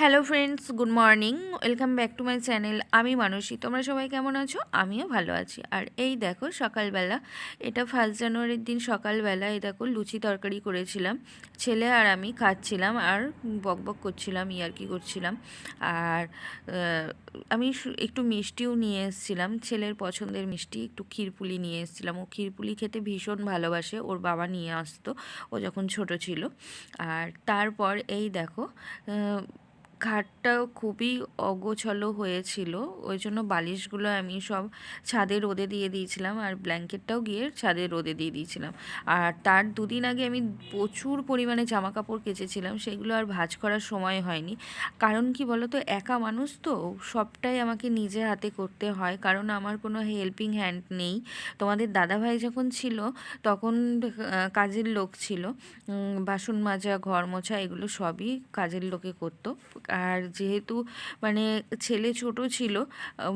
Hello friends good morning welcome back to my channel আমি মানসী। তোমরা সবাই কেমন আছো? আমিও ভালো আছি। আর এই দেখো, সকালবেলা, এটা ফার্স্ট জানুয়ারির দিন সকালবেলা, এই দেখো, লুচি তরকারি করেছিলাম। ছেলে আর আমি খাচ্ছিলাম আর বক বক করছিলাম ইয়ার্কি করছিলাম। আর আমি একটু মিষ্টিও নিয়ে এসেছিলাম। ছেলের পছন্দের মিষ্টি, একটু ক্ষীরপুলি নিয়ে এসেছিলাম। ও ক্ষীরপুলি খেতে ভীষণ ভালোবাসে। ওর বাবা নিয়ে আসতো, ও যখন ছোট ছিল। আর তারপর এই দেখো আহ, ঘাটটাও খুবই অগোছালো হয়েছিল ওই জন্য বালিশগুলো আমি সব ছাদে রোদে দিয়ে দিয়েছিলাম আর ব্ল্যাঙ্কেটটাও গিয়ে ছাদে রোদে দিয়ে দিয়েছিলাম। আর তার দুদিন আগে আমি প্রচুর পরিমাণে জামা কাপড় কেচেছিলাম সেগুলো আর ভাঁজ করার সময় হয়নি। কারণ কি বলো তো একা মানুষ তো সবটাই আমাকে নিজে হাতে করতে হয়। কারণ আমার কোনো হেল্পিং হ্যান্ড নেই। তোমাদের দাদাভাই যখন ছিল তখন কাজের লোক ছিল। বাসন মাজা ঘর মোছা এগুলো সবই কাজের লোকে করতো। আর যেহেতু মানে ছেলে ছোট ছিল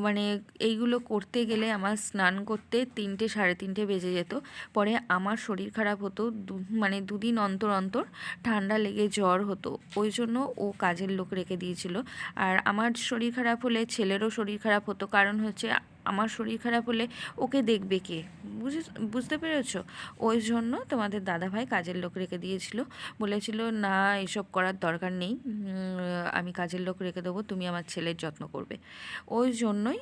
মানে এইগুলো করতে গেলে আমার স্নান করতে তিনটে সাড়ে তিনটে বেজে যেত। পরে আমার শরীর খারাপ হতো মানে দুদিন অন্তর অন্তর ঠান্ডা লেগে জ্বর হতো, ওই জন্য ও কাজের লোক রেখে দিয়েছিল। আর আমার শরীর খারাপ হলে ছেলেরও শরীর খারাপ হতো, কারণ হচ্ছে আমার শরীর খারাপ হলে ওকে দেখবে কে? বুঝে বুঝতে পেরেছ? ওই জন্য তোমাদের দাদাভাই কাজের লোক রেখে দিয়েছিল। বলেছিল, না, এসব করার দরকার নেই। আমি কাজের লোক রেখে দেবো, তুমি আমার ছেলের যত্ন করবে। ওই জন্যই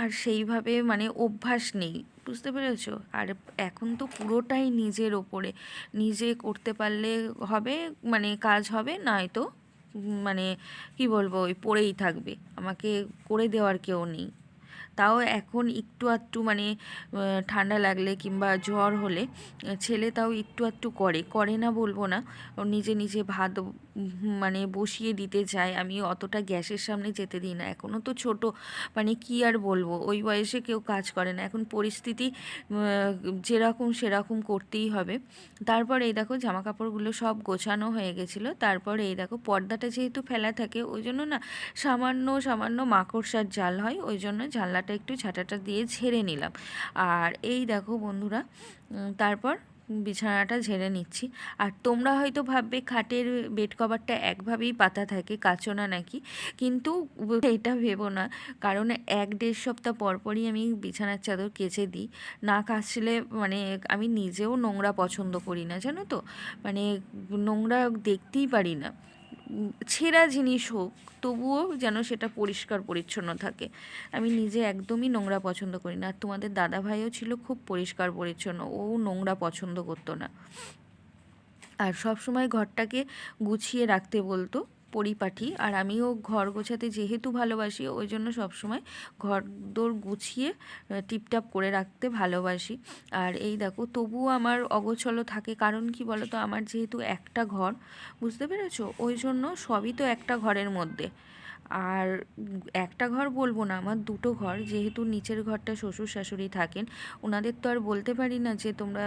আর সেইভাবে মানে অভ্যাস নেই, বুঝতে পেরেছ? আর এখন তো পুরোটাই নিজের ওপরে। নিজে করতে পারলে হবে মানে কাজ হবে, নয়তো মানে কি বলব ওই পড়েই থাকবে। আমাকে করে দেওয়ার কেউ নেই। তাও এখন একটু আধটু মানে ঠান্ডা লাগলে কিংবা জ্বর হলে, ছেলে তাও একটু আধটু করে। করে না বলব না। নিজে নিজে ভাত মানে বসিয়ে দিতে চায়। আমি অতটা গ্যাসের সামনে যেতে দিই না। এখনও তো ছোট। মানে কি আর বলব? ওই বয়সে কেউ কাজ করে না। এখন পরিস্থিতি যেরকম সেরকম করতেই হবে। তারপর এই দেখো জামা কাপড়গুলো সব গোছানো হয়ে গেছিল। তারপর এই দেখো পর্দাটা যেহেতু ফেলা থাকে, ওই জন্য না সামান্য সামান্য মাকড়সার জাল হয়। ওই জন্য জানলাটা একটু ছাটাটা দিয়ে ঝেড়ে নিলাম। আর এই দেখো বন্ধুরা তারপর বিছানাটা ঝেড়ে নিচ্ছি। আর তোমরা হয়তো ভাববে, খাটের বেড কভারটা একভাবেই পাতা থাকে, কাচো না নাকি? কিন্তু এটা ভেবো না। কারণ এক দেড় সপ্তাহ পরপরই আমি বিছানার চাদর কেচে দিই। না কাচলে মানে আমি নিজেও নোংরা পছন্দ করি না, জানো তো? মানে নোংরা দেখতেই পারি না। ছেঁড়া জিনিস হোক, তবুও যেন সেটা পরিষ্কার পরিচ্ছন্ন থাকে। আমি নিজে একদমই নোংরা পছন্দ করি না। আর তোমাদের দাদা ভাইও ছিল খুব পরিষ্কার পরিচ্ছন্ন, ও নোংরা পছন্দ করতো না। আর সব সময় ঘরটাকে গুছিয়ে রাখতে বলতো পরিপাটি আর আমিও ঘর গোছাতে যেহেতু ভালোবাসি, ওই জন্য সবসময় ঘর দোর গুছিয়ে টিপটাপ করে রাখতে ভালোবাসি। আর এই দেখো, তবুও আমার অগোছলো থাকে। কারণ কি বলো তো আমার যেহেতু একটা ঘর, বুঝতে পেরেছ? ওই জন্য সবই তো একটা ঘরের মধ্যে। আর একটা ঘর বলব না, আমার দুটো ঘর, যেহেতু নিচের ঘরটা শ্বশুর শাশুড়ি থাকেন ওনাদের তো আর বলতে পারি না যে তোমরা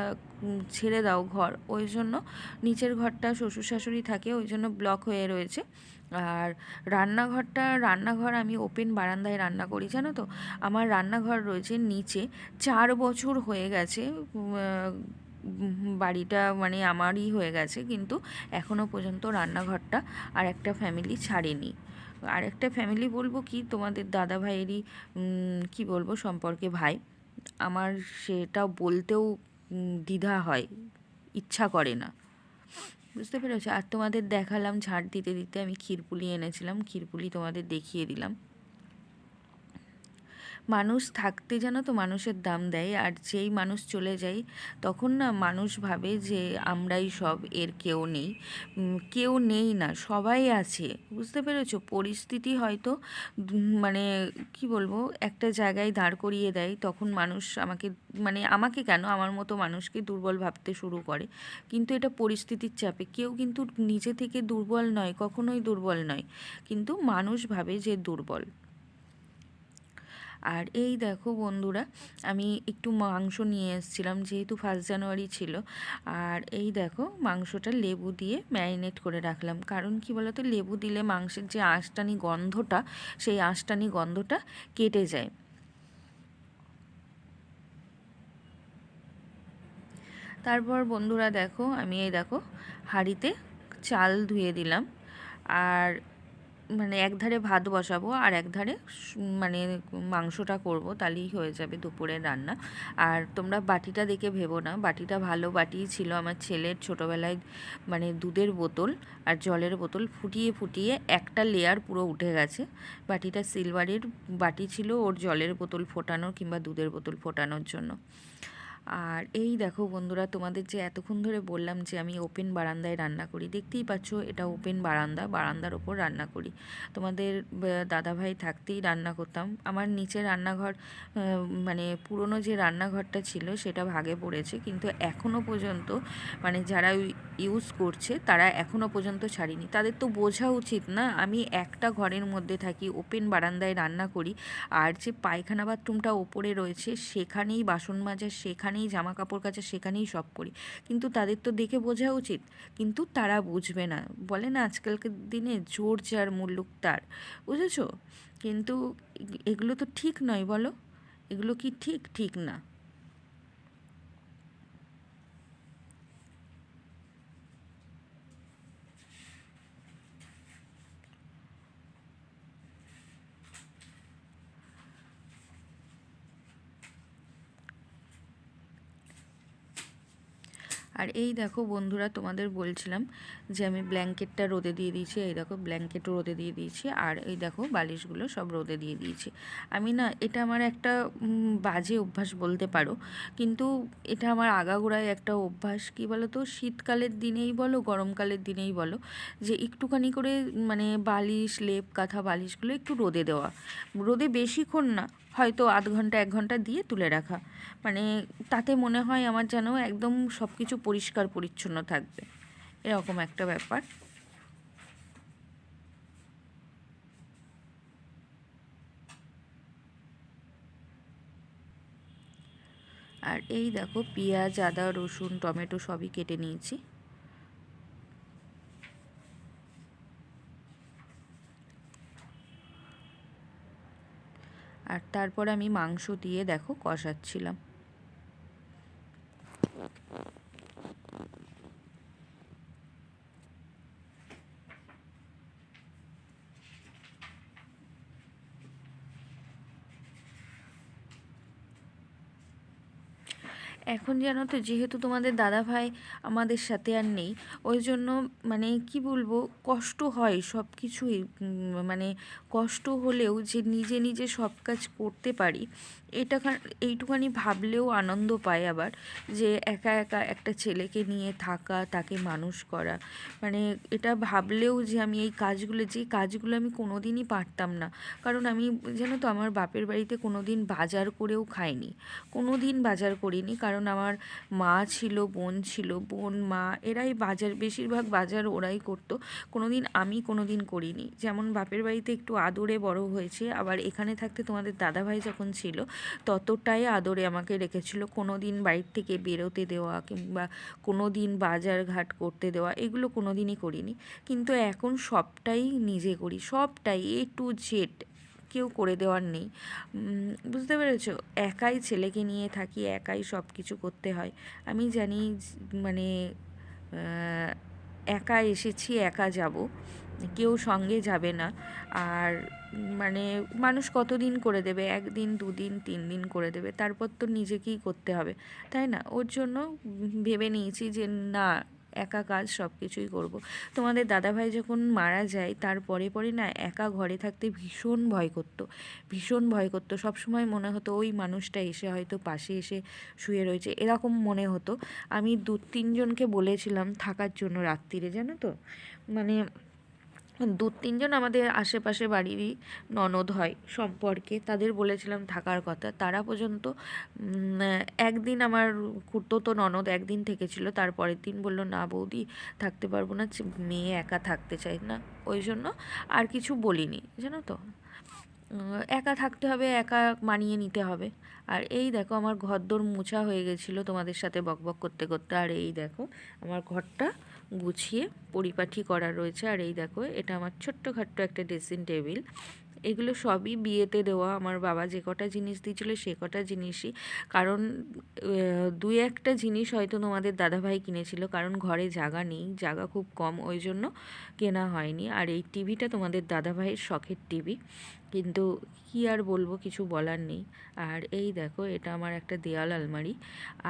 ছেড়ে দাও ঘর। ওই জন্য নিচের ঘরটা শ্বশুর শাশুড়ি থাকে, ওই জন্য ব্লক হয়ে রয়েছে। আর রান্নাঘরটা, রান্নাঘর আমি ওপেন বারান্দায় রান্না করি, জানো তো? আমার রান্নাঘর রয়েছে নিচে, চার বছর হয়ে গেছে বাড়িটা মানে আমারই হয়ে গেছে, কিন্তু এখনও পর্যন্ত রান্নাঘরটা আর একটা ফ্যামিলি ছাড়েনি। আর একটা ফ্যামিলি বলব কি, তোমাদের দাদা ভাইয়েরই কি বলব সম্পর্কে ভাই, আমার সেটা বলতেও দ্বিধা হয়, ইচ্ছা করে না। বুঝতে পেরেছ? আর তোমাদের দেখালাম, ঝাড় দিতে দিতে আমি ক্ষীরপুলি এনেছিলাম, ক্ষীরপুলি তোমাদের দেখিয়ে দিলাম। মানুষ থাকতে জানো তো মানুষের দাম দেয়, আর যেই মানুষ চলে যায় তখন না মানুষ ভাবে যে আমরাই সব, এর কেউ নেই। কেউ নেই না, সবাই আছে, বুঝতে পেরেছ? পরিস্থিতি হয়তো মানে কি বলব, একটা জায়গায় দাঁড় করিয়ে দেয়, তখন মানুষ আমাকে মানে আমাকে কেন? আমার মতো মানুষকে দুর্বল ভাবতে শুরু করে। কিন্তু এটা পরিস্থিতির চাপে। কেউ কিন্তু নিজে থেকে দুর্বল নয়, কখনোই দুর্বল নয়। কিন্তু মানুষ ভাবে যে দুর্বল। আর এই দেখো বন্ধুরা, আমি একটু মাংস নিয়ে এসেছিলাম, যেহেতু ফার্স্ট জানুয়ারি ছিল। আর এই দেখো মাংসটা লেবু দিয়ে ম্যারিনেট করে রাখলাম। কারণ কি বলতো, লেবু দিলে মাংসের যে আঁশটানি গন্ধটা, সেই আঁশটানি গন্ধটা কেটে যায়। তারপর বন্ধুরা দেখো, আমি এই দেখো হাঁড়িতে চাল ধুয়ে দিলাম। আর মানে এক ধারে ভাত বসাবো আর এক ধারে মানে মাংসটা করব, তাহলেই হয়ে যাবে দুপুরের রান্না। আর তোমরা বাটিটা দেখে ভেবো না, বাটিটা ভালো বাটিই ছিল আমার ছেলের ছোটোবেলায় মানে দুধের বোতল আর জলের বোতল ফুটিয়ে ফুটিয়ে একটা লেয়ার পুরো উঠে গেছে। বাটিটা সিলভারের বাটি ছিল ওর জলের বোতল ফোটানো কিংবা দুধের বোতল ফোটানোর জন্য। আর এই দেখো বন্ধুরা, তোমাদের যে এতক্ষণ ধরে বললাম যে আমি ওপেন বারান্দায় রান্না করি, দেখতেই পাচ্ছ এটা ওপেন বারান্দা, বারান্দার ওপর রান্না করি। তোমাদের দাদাভাই থাকতেই রান্না করতাম। আমার নিচে রান্নাঘর মানে পুরনো যে রান্নাঘরটা ছিল সেটা ভাগে পড়েছে, কিন্তু এখনও পর্যন্ত মানে যারা ইউজ করছে তারা এখনও পর্যন্ত ছাড়িনি। তাদের তো বোঝা উচিত না, আমি একটা ঘরের মধ্যে থাকি ওপেন বারান্দায় রান্না করি, আর যে পায়খানা বাথরুমটা ওপরে রয়েছে, সেখানেই বাসন মাজা সেখানে সেখানেই জামা কাপড় কাচা সেখানেই সব করি। কিন্তু তাদের তো দেখে বোঝা উচিত। কিন্তু তারা বুঝবে না। বলে না, আজকালকার দিনে জোর যার মুল্লুক তার। বুঝেছ? কিন্তু এগুলো তো ঠিক নয় বলো। এগুলো কি ঠিক? ঠিক না। আর এই দেখো বন্ধুরা তোমাদের বলছিলাম যে আমি ব্ল্যাঙ্কেটটা রোদে দিয়ে দিয়েছি, এই দেখো ব্ল্যাঙ্কেটও রোদে দিয়ে দিয়েছি আর এই দেখো বালিশগুলো সব রোদে দিয়ে দিয়েছি। আমি না, এটা আমার একটা বাজে অভ্যাস বলতে পারো, কিন্তু এটা আমার আগাগোড়ায় একটা অভ্যাস। কী বলো তো শীতকালের দিনেই বলো, গরমকালের দিনেই বলো, যে একটুখানি করে মানে বালিশ, লেপ, কাঁথা বালিশগুলো একটু রোদে দেওয়া। রোদে বেশিক্ষণ না, হয়তো আধ ঘণ্টা, এক ঘণ্টা দিয়ে তুলে রাখা। মানে তাতে মনে হয় আমার যেন একদম সব কিছু পরিষ্কার পরিচ্ছন্ন থাকবে। এরকম একটা ব্যাপার। আর এই দেখো, পেঁয়াজ, আদা, রসুন, টমেটো সবই কেটে নিয়েছি। আর তারপর আমি মাংস দিয়ে দেখো কষাচ্ছিলাম। এখন জানো তো, যেহেতু তোমাদের দাদা ভাই আমাদের সাথে আর নেই, ওই জন্য মানে কি বলব, কষ্ট হয় সব কিছুই মানে কষ্ট হলেও যে নিজে নিজে সব কাজ করতে পারি, এটা এইটুখানি ভাবলেও আনন্দ পায় আবার, যে একা একা একটা ছেলেকে নিয়ে থাকা, তাকে মানুষ করা মানে এটা ভাবলেও যে আমি এই কাজগুলো, যে কাজগুলো আমি কোনো দিনই পারতাম না, কারণ আমি, জানো তো, আমার বাপের বাড়িতে কোনো দিন বাজার করেও খাইনি কোনো দিন বাজার করিনি, কারণ আমার মা ছিল, বোন ছিল, বোন, মা, এরাই বাজার, বেশিরভাগ বাজার ওরাই করতো। কোনো দিন আমি কোনো দিন করিনি। যেমন বাপের বাড়িতে একটু আদরে বড় হয়েছে, আবার এখানে থাকতে তোমাদের দাদাভাই যখন ছিল, ততটাই আদরে আমাকে রেখেছিল। কোনো দিন বাড়ির থেকে বেরোতে দেওয়া কিংবা কোনো দিন বাজার ঘাট করতে দেওয়া, এগুলো কোনো দিনই করিনি। কিন্তু এখন সবটাই নিজে করি, সবটাই এ টু জেড কেউ করে দেওয়ার নেই। বুঝতে পেরেছ? একাই ছেলেকে নিয়ে থাকি, একাই সব কিছু করতে হয়। আমি জানি মানে একা এসেছি, একা যাব। কেউ সঙ্গে যাবে না। আর মানে মানুষ কতদিন করে দেবে? একদিন, দুদিন তিন দিন করে দেবে। তারপর তো নিজেকেই করতে হবে। তাই না? ওর জন্য ভেবে নিয়েছি যে, না একা কাজ সব কিছুই করব। তোমাদের দাদাভাই যখন মারা যায়, তার পরে পরে না একা ঘরে থাকতে ভীষণ ভয় করত। ভীষণ ভয় করতো। সবসময় মনে হতো ওই মানুষটা এসে হয়তো পাশে এসে শুয়ে রয়েছে। এরকম মনে হতো। আমি দু তিনজনকে বলেছিলাম থাকার জন্য রাত্রিরে, জানো তো? মানে দু তিনজন আমাদের আশেপাশে বাড়িরই ননদ হয় সম্পর্কে, তাদের বলেছিলাম থাকার কথা। তারা পর্যন্ত একদিন আমার কুর্তো তো ননদ একদিন থেকেছিল, তারপরের দিন বলল, না বৌদি, থাকতে পারব না মেয়ে একা থাকতে চাই না। ওই জন্য আর কিছু বলিনি, জানো তো? একা থাকতে হবে, একা মানিয়ে নিতে হবে। আর এই দেখো, আমার ঘরদোর মোছা হয়ে গেছিল তোমাদের সাথে বকবক করতে করতে, আর এই দেখো, আমার ঘরটা গুছিয়ে পরিপাটি করা রয়েছে। আর এই দেখো এটা আমার ছোট্টখাট্ট একটা ড্রেসিং টেবিল এগুলো সবই বিয়েতে দেওয়া। আমার বাবা যে কটা জিনিস দিয়েছিল সে কটা জিনিসই। কারণ দুই একটা জিনিস হয়তো তোমাদের দাদাভাই কিনেছিল। কারণ ঘরে জায়গা নেই জায়গা খুব কম, ওই জন্য কেনা হয়নি। আর এই টিভিটা তোমাদের দাদাভাইয়ের শখের টিভি। কিন্তু কি আর বলব, কিছু বলার নেই। আর এই দেখো, এটা আমার একটা দেয়াল আলমারি।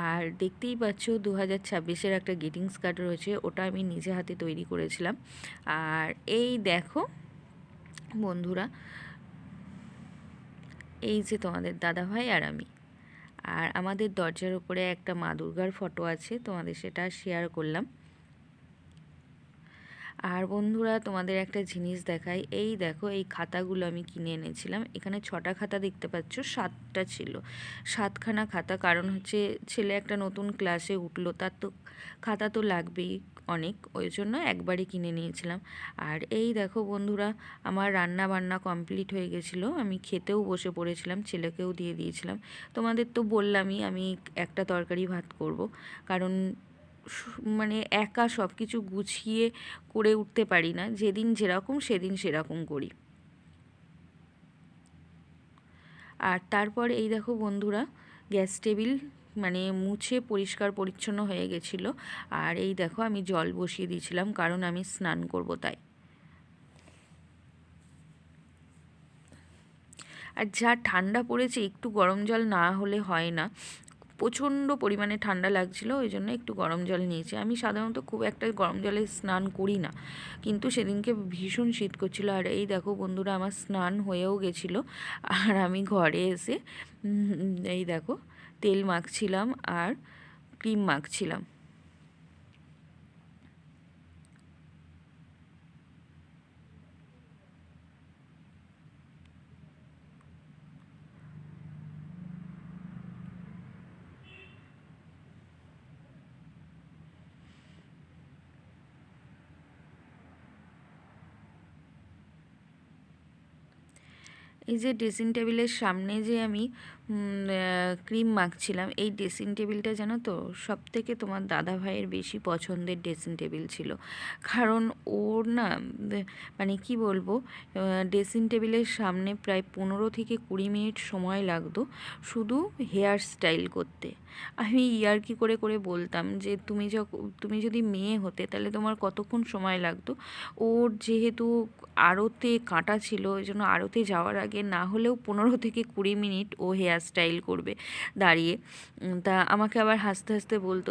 আর দেখতেই পাচ্ছ দু হাজার ছাব্বিশের একটা গ্রিটিংস কার্ড রয়েছে। ওটা আমি নিজে হাতে তৈরি করেছিলাম। আর এই দেখো বন্ধুরা, এই যে তোমাদের দাদা ভাই আর আমি। আর আমাদের দরজার উপরে একটা মা দুর্গার ফটো আছে, তোমাদের সেটা শেয়ার করলাম। আর বন্ধুরা, তোমাদের একটা জিনিস দেখাই। এই দেখো, এই খাতাগুলো আমি কিনে এনেছিলাম। এখানে ছটা খাতা দেখতে পাচ্ছ, সাতটা ছিল। সাতখানা খাতা, কারণ হচ্ছে ছেলে একটা নতুন ক্লাসে উঠল, তার তো খাতা তো লাগবেই অনেক, ওই জন্য একবারই কিনে নিয়েছিলাম। আর এই দেখো বন্ধুরা, আমার রান্না বান্না কমপ্লিট হয়ে গেছিল। আমি খেতেও বসে পড়েছিলাম, ছেলেকেও দিয়ে দিয়েছিলাম। তোমাদের তো বললামই আমি একটা তরকারি ভাত করব, কারণ মানে একা সব কিছু গুছিয়ে করে উঠতে পারি না। যেদিন যেরকম, সেদিন সেরকম করি। আর তারপর এই দেখো বন্ধুরা, গ্যাস টেবিল মানে মুছে পরিষ্কার পরিচ্ছন্ন হয়ে গেছিল। আর এই দেখো আমি জল বসিয়ে দিয়েছিলাম, কারণ আমি স্নান করব তাই। আর যা ঠান্ডা পড়েছে, একটু গরম জল না হলে হয় না। প্রচণ্ড পরিমাণে ঠান্ডা লাগছিল, ওই জন্য একটু গরম জল নিয়েছি। আমি সাধারণত খুব একটা গরম জলে স্নান করি না, কিন্তু সেদিনকে ভীষণ শীত করছিল। আর এই দেখো বন্ধুরা, আমার স্নান হয়েও গেছিল। আর আমি ঘরে এসে এই দেখো, তেল মাখছিলাম আর ক্রিম মাখছিলাম। এই যে ড্রেসিং টেবিলের সামনে যে আমি ক্রিম মাখছিলাম। এই ড্রেসিং টেবিলটা জানো তো সব থেকে তোমার দাদা ভাইয়ের বেশি পছন্দের ড্রেসিং টেবিল ছিল। কারণ ওর না মানে কি বলব ড্রেসিং টেবিলের সামনে প্রায় পনেরো থেকে কুড়ি মিনিট সময় লাগতো শুধু হেয়ার স্টাইল করতে। আমি ইয়ার্কি করে করে বলতাম যে, তুমি যখন তুমি যদি মেয়ে হতে, তাহলে তোমার কতক্ষণ সময় লাগতো? ওর যেহেতু আড়তে কাঁটা ছিল, ওই জন্য আড়তে যাওয়ার আগে না হলেও পনেরো থেকে কুড়ি মিনিট ও হেয়ার স্টাইল করবে দাঁড়িয়ে। তা আমাকে আবার হাসতে হাসতে বলতো